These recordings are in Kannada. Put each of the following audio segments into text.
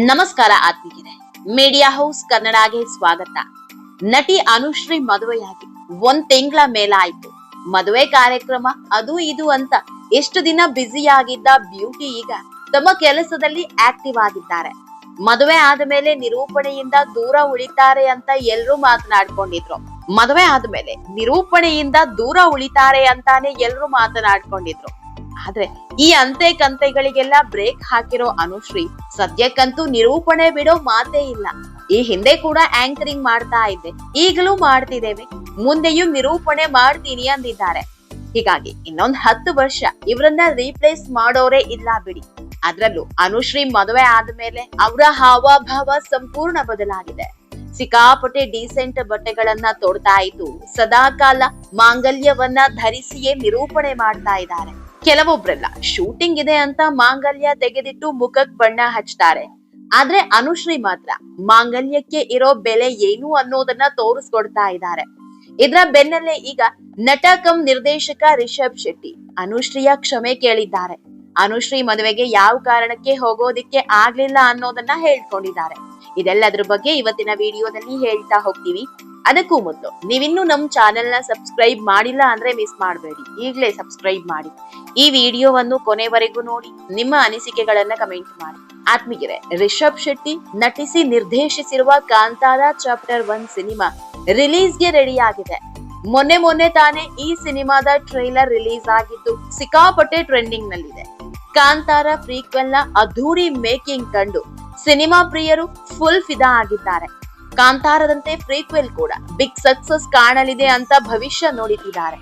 ನಮಸ್ಕಾರ ಆತ್ಮೀಯರೇ. ಮೀಡಿಯಾ ಹೌಸ್ ಕನ್ನಡಗೆ ಸ್ವಾಗತ. ನಟಿ ಅನುಶ್ರೀ ಮದುವೆಯಾಗಿ ಒಂದ್ ತಿಂಗಳ ಮೇಲಾಯ್ತು. ಮದುವೆ ಕಾರ್ಯಕ್ರಮ ಅದು ಇದು ಅಂತ ಎಷ್ಟು ದಿನ ಬ್ಯುಸಿಯಾಗಿದ್ದ ಬ್ಯೂಟಿ ಈಗ ತಮ್ಮ ಕೆಲಸದಲ್ಲಿ ಆಕ್ಟಿವ್ ಆಗಿದ್ದಾರೆ. ಮದುವೆ ಆದ್ಮೇಲೆ ನಿರೂಪಣೆಯಿಂದ ದೂರ ಉಳಿತಾರೆ ಅಂತ ಎಲ್ರು ಮಾತನಾಡ್ಕೊಂಡಿದ್ರು. ಮದುವೆ ಆದ್ಮೇಲೆ ನಿರೂಪಣೆಯಿಂದ ದೂರ ಉಳಿತಾರೆ ಅಂತಾನೆ ಎಲ್ರು ಮಾತನಾಡ್ಕೊಂಡಿದ್ರು. ಆದ್ರೆ ಈ ಅಂತೆ ಕಂತೆಗಳಿಗೆಲ್ಲ ಬ್ರೇಕ್ ಹಾಕಿರೋ ಅನುಶ್ರೀ ಸದ್ಯಕ್ಕಂತೂ ನಿರೂಪಣೆ ಬಿಡೋ ಮಾತೇ ಇಲ್ಲ. ಈ ಹಿಂದೆ ಕೂಡ ಆಂಕರಿಂಗ್ ಮಾಡ್ತಾ ಇದ್ದೆ. ಈಗಲೂ ಮಾಡ್ತಿದ್ದೇವೆ. ಮುಂದೆಯೂ ನಿರೂಪಣೆ ಮಾಡ್ತೀನಿ ಅಂದಿದ್ದಾರೆ. ಹೀಗಾಗಿ ಇನ್ನೊಂದ್ ಹತ್ತು ವರ್ಷ ಇವರನ್ನ ರೀಪ್ಲೇಸ್ ಮಾಡೋರೇ ಇಲ್ಲ ಬಿಡಿ. ಅದ್ರಲ್ಲೂ ಅನುಶ್ರೀ ಮದುವೆ ಆದ್ಮೇಲೆ ಅವರ ಹಾವಭಾವ ಸಂಪೂರ್ಣ ಬದಲಾಗಿದೆ. ಸಿಕ್ಕಾಪಟ್ಟೆ ಡೀಸೆಂಟ್ ಬಟ್ಟೆಗಳನ್ನ ತೊಡ್ತಾ ಇದ್ದು ಸದಾಕಾಲ ಮಾಂಗಲ್ಯವನ್ನ ಧರಿಸಿಯೇ ನಿರೂಪಣೆ ಮಾಡ್ತಾ ಇದ್ದಾರೆ. ಕೆಲವೊಬ್ರೆಲ್ಲ ಶೂಟಿಂಗ್ ಇದೆ ಅಂತ ಮಾಂಗಲ್ಯ ತೆಗೆದಿಟ್ಟು ಮುಖಕ್ ಬಣ್ಣ ಹಚ್ತಾರೆ. ಆದ್ರೆ ಅನುಶ್ರೀ ಮಾತ್ರ ಮಾಂಗಲ್ಯಕ್ಕೆ ಇರೋ ಬೆಲೆ ಏನು ಅನ್ನೋದನ್ನ ತೋರಿಸ್ಕೊಡ್ತಾ ಇದ್ದಾರೆ. ಇದ್ರ ಬೆನ್ನಲ್ಲೇ ಈಗ ನಟ ಕಂ ನಿರ್ದೇಶಕ ರಿಷಬ್ ಶೆಟ್ಟಿ ಅನುಶ್ರೀಯ ಕ್ಷಮೆ ಕೇಳಿದ್ದಾರೆ. ಅನುಶ್ರೀ ಮದುವೆಗೆ ಯಾವ ಕಾರಣಕ್ಕೆ ಹೋಗೋದಿಕ್ಕೆ ಆಗ್ಲಿಲ್ಲ ಅನ್ನೋದನ್ನ ಹೇಳ್ಕೊಂಡಿದ್ದಾರೆ. ಇದೆಲ್ಲದ್ರ ಬಗ್ಗೆ ಇವತ್ತಿನ ವಿಡಿಯೋದಲ್ಲಿ ಹೇಳ್ತಾ ಹೋಗ್ತೀವಿ. ಅದಕ್ಕೂ ಮೊದಲು ನೀವಿನ್ನೂ ನಮ್ಮ ಚಾನೆಲ್ನ ಸಬ್ಸ್ಕ್ರೈಬ್ ಮಾಡಿಲ್ಲ ಅಂದ್ರೆ ಮಿಸ್ ಮಾಡಬೇಡಿ. ಈಗಲೇ ಸಬ್ಸ್ಕ್ರೈಬ್ ಮಾಡಿ. ಈ ವಿಡಿಯೋವನ್ನು ಕೊನೆವರೆಗೂ ನೋಡಿ. ನಿಮ್ಮ ಅನಿಸಿಕೆಗಳನ್ನ ಕಮೆಂಟ್ ಮಾಡಿ. ಆತ್ಮೀಯರೇ, ರಿಷಬ್ ಶೆಟ್ಟಿ ನಟಿಸಿ ನಿರ್ದೇಶಿಸಿರುವ ಕಾಂತಾರ ಚಾಪ್ಟರ್ ಒನ್ ಸಿನಿಮಾ ರಿಲೀಸ್ಗೆ ರೆಡಿ ಆಗಿದೆ ಮೊನ್ನೆ ಮೊನ್ನೆ ತಾನೇ ಈ ಸಿನಿಮಾದ ಟ್ರೈಲರ್ ರಿಲೀಸ್ ಆಗಿದ್ದು ಸಿಕ್ಕಾಪಟ್ಟೆ ಟ್ರೆಂಡಿಂಗ್ ನಲ್ಲಿದೆ ಕಾಂತಾರ ಪ್ರೀಕ್ವೆಲ್ನ ಅದ್ಧೂರಿ ಮೇಕಿಂಗ್ ಕಂಡು ಸಿನಿಮಾ ಪ್ರಿಯರು ಫುಲ್ ಫಿದಾ ಆಗಿದ್ದಾರೆ. ಕಾಂತಾರದಂತೆ ಪ್ರೀಕ್ವೆಲ್ ಕೂಡ. ಬಿಗ್ ಸಕ್ಸಸ್ ಕಾಣಲಿದೆ ಅಂತ ಭವಿಷ್ಯ ನೋಡಿದ್ದಾರೆ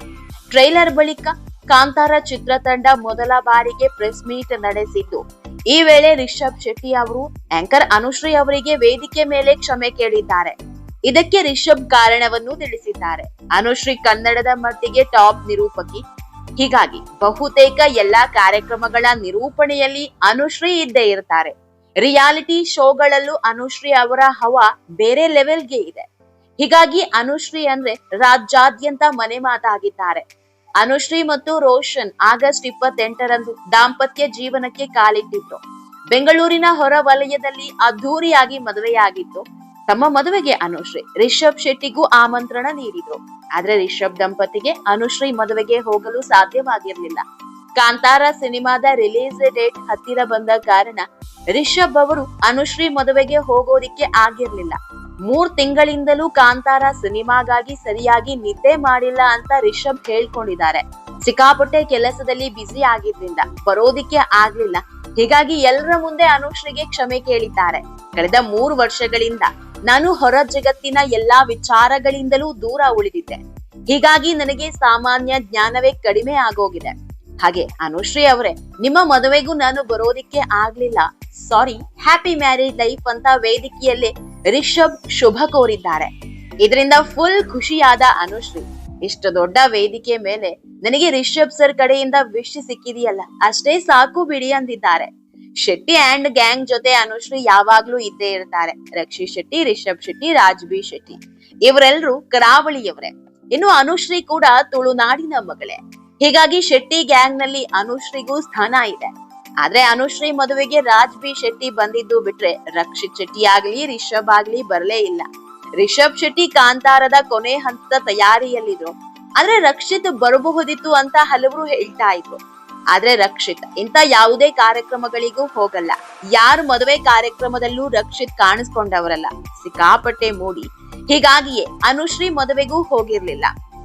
ಟ್ರೈಲರ್ ಬಳಿಕ ಕಾಂತಾರ ಚಿತ್ರತಂಡ ಮೊದಲ ಬಾರಿಗೆ ಪ್ರೆಸ್ ಮೀಟ್ ನಡೆಸಿದ್ದು. ಈ ವೇಳೆ ರಿಷಬ್ ಶೆಟ್ಟಿ ಅವರು ಆಂಕರ್ ಅನುಶ್ರೀ ಅವರಿಗೆ ವೇದಿಕೆ ಮೇಲೆ ಕ್ಷಮೆ ಕೇಳಿದ್ದಾರೆ. ಇದಕ್ಕೆ ರಿಷಬ್ ಕಾರಣವನ್ನು ತಿಳಿಸಿದ್ದಾರೆ. ಅನುಶ್ರೀ ಕನ್ನಡದ ಮಟ್ಟಿಗೆ ಟಾಪ್ ನಿರೂಪಕಿ. ಹೀಗಾಗಿ ಬಹುತೇಕ ಎಲ್ಲಾ ಕಾರ್ಯಕ್ರಮಗಳ ನಿರೂಪಣೆಯಲ್ಲಿ ಅನುಶ್ರೀ ಇದ್ದೇ ಇರ್ತಾರೆ. ರಿಯಾಲಿಟಿ ಶೋಗಳಲ್ಲೂ ಅನುಶ್ರೀ ಅವರ ಹವಾ ಬೇರೆ ಲೆವೆಲ್ಗೆ ಇದೆ. ಹೀಗಾಗಿ ಅನುಶ್ರೀ ಅಂದ್ರೆ ರಾಜ್ಯಾದ್ಯಂತ ಮನೆ ಮಾತಾಗಿದ್ದಾರೆ. ಅನುಶ್ರೀ ಮತ್ತು ರೋಷನ್ ಆಗಸ್ಟ್ ಇಪ್ಪತ್ತೆಂಟರಂದು ದಾಂಪತ್ಯ ಜೀವನಕ್ಕೆ ಕಾಲಿಟ್ಟಿತ್ತು ಬೆಂಗಳೂರಿನ ಹೊರ ವಲಯದಲ್ಲಿ ಅದ್ಧೂರಿಯಾಗಿ ಮದುವೆಯಾಗಿತ್ತು ತಮ್ಮ ಮದುವೆಗೆ ಅನುಶ್ರೀ ರಿಷಬ್ ಶೆಟ್ಟಿಗೂ ಆಮಂತ್ರಣ ನೀಡಿದ್ರು. ಆದ್ರೆ ರಿಷಬ್ ದಂಪತಿಗೆ ಅನುಶ್ರೀ ಮದುವೆಗೆ ಹೋಗಲು ಸಾಧ್ಯವಾಗಿರ್ಲಿಲ್ಲ. ಕಾಂತಾರ ಸಿನಿಮಾದ ರಿಲೀಸ್ ಡೇಟ್ ಹತ್ತಿರ ಬಂದ ಕಾರಣ ರಿಷಬ್ ಅವರು ಅನುಶ್ರೀ ಮದುವೆಗೆ ಹೋಗೋದಿಕ್ಕೆ ಆಗಿರ್ಲಿಲ್ಲ. ಮೂರ್ ತಿಂಗಳಿಂದಲೂ ಕಾಂತಾರ ಸಿನಿಮಾಗಾಗಿ ಸರಿಯಾಗಿ ನಿದ್ದೆ ಮಾಡಿಲ್ಲ ಅಂತ ರಿಷಬ್ ಹೇಳ್ಕೊಂಡಿದ್ದಾರೆ. ಸಿಕ್ಕಾಪಟ್ಟೆ ಕೆಲಸದಲ್ಲಿ ಬ್ಯುಸಿ ಆಗಿದ್ರಿಂದ ಬರೋದಿಕ್ಕೆ ಆಗ್ಲಿಲ್ಲ. ಹೀಗಾಗಿ ಎಲ್ಲರ ಮುಂದೆ ಅನುಶ್ರೀಗೆ ಕ್ಷಮೆ ಕೇಳಿದ್ದಾರೆ. ಕಳೆದ ಮೂರು ವರ್ಷಗಳಿಂದ ನಾನು ಹೊರ ಜಗತ್ತಿನ ಎಲ್ಲಾ ವಿಚಾರಗಳಿಂದಲೂ ದೂರ ಉಳಿದಿದ್ದೆ. ಹೀಗಾಗಿ ನನಗೆ ಸಾಮಾನ್ಯ ಜ್ಞಾನವೇ ಕಡಿಮೆ ಆಗೋಗಿದೆ. ಹಾಗೆ ಅನುಶ್ರೀ ಅವರೇ, ನಿಮ್ಮ ಮದುವೆಗೂ ನಾನು ಬರೋದಿಕ್ಕೆ ಆಗ್ಲಿಲ್ಲ. ಸಾರಿ ಹ್ಯಾಪಿ ಮ್ಯಾರೇಜ್ ಲೈಫ್ ಅಂತ ವೇದಿಕೆಯಲ್ಲೇ ರಿಷಬ್ ಶುಭ ಕೋರಿದ್ದಾರೆ. ಇದರಿಂದ ಫುಲ್ ಖುಷಿಯಾದ ಅನುಶ್ರೀ. ಇಷ್ಟು ದೊಡ್ಡ ವೇದಿಕೆ ಮೇಲೆ ನನಗೆ ರಿಷಬ್ ಸರ್ ಕಡೆಯಿಂದ ವಿಶ್ ಸಿಕ್ಕಿದೆಯಲ್ಲ, ಅಷ್ಟೇ ಸಾಕು ಬಿಡಿ ಅಂದಿದ್ದಾರೆ. ಶೆಟ್ಟಿ ಅಂಡ್ ಗ್ಯಾಂಗ್ ಜೊತೆ ಅನುಶ್ರೀ ಯಾವಾಗ್ಲೂ ಇದ್ದೇ ಇರ್ತಾರೆ. ರಕ್ಷಿ ಶೆಟ್ಟಿ, ರಿಷಬ್ ಶೆಟ್ಟಿ, ರಾಜ್ಬಿ ಶೆಟ್ಟಿ. ಇವರೆಲ್ಲರೂ ಕರಾವಳಿಯವರೇ. ಇನ್ನು ಅನುಶ್ರೀ ಕೂಡ ತುಳುನಾಡಿನ ಮಗಳೇ. ಹೀಗಾಗಿ ಶೆಟ್ಟಿ ಗ್ಯಾಂಗ್ನಲ್ಲಿ ಅನುಶ್ರೀಗೂ ಸ್ಥಾನ ಇದೆ. ಆದ್ರೆ ಅನುಶ್ರೀ ಮದುವೆಗೆ ರಾಜ್ ಬಿ ಶೆಟ್ಟಿ ಬಂದಿದ್ದು ಬಿಟ್ರೆ ರಕ್ಷಿತ್ ಶೆಟ್ಟಿ ಆಗ್ಲಿ, ರಿಷಬ್ ಆಗ್ಲಿ ಬರಲೇ ಇಲ್ಲ. ರಿಷಬ್ ಶೆಟ್ಟಿ ಕಾಂತಾರದ ಕೊನೆ ಹಂತದ ತಯಾರಿಯಲ್ಲಿದ್ರು. ಆದ್ರೆ ರಕ್ಷಿತ್ ಬರಬಹುದಿತ್ತು ಅಂತ ಹಲವರು ಹೇಳ್ತಾ ಇದ್ರು. ಆದ್ರೆ ರಕ್ಷಿತ್ ಇಂತ ಯಾವುದೇ ಕಾರ್ಯಕ್ರಮಗಳಿಗೂ ಹೋಗಲ್ಲ. ಯಾರು ಮದುವೆ ಕಾರ್ಯಕ್ರಮದಲ್ಲೂ ರಕ್ಷಿತ್ ಕಾಣಿಸ್ಕೊಂಡವರಲ್ಲ. ಸಿಕ್ಕಾಪಟ್ಟೆ ಮೂಡಿ. ಹೀಗಾಗಿಯೇ ಅನುಶ್ರೀ ಮದುವೆಗೂ ಹೋಗಿರ್ಲಿಲ್ಲ.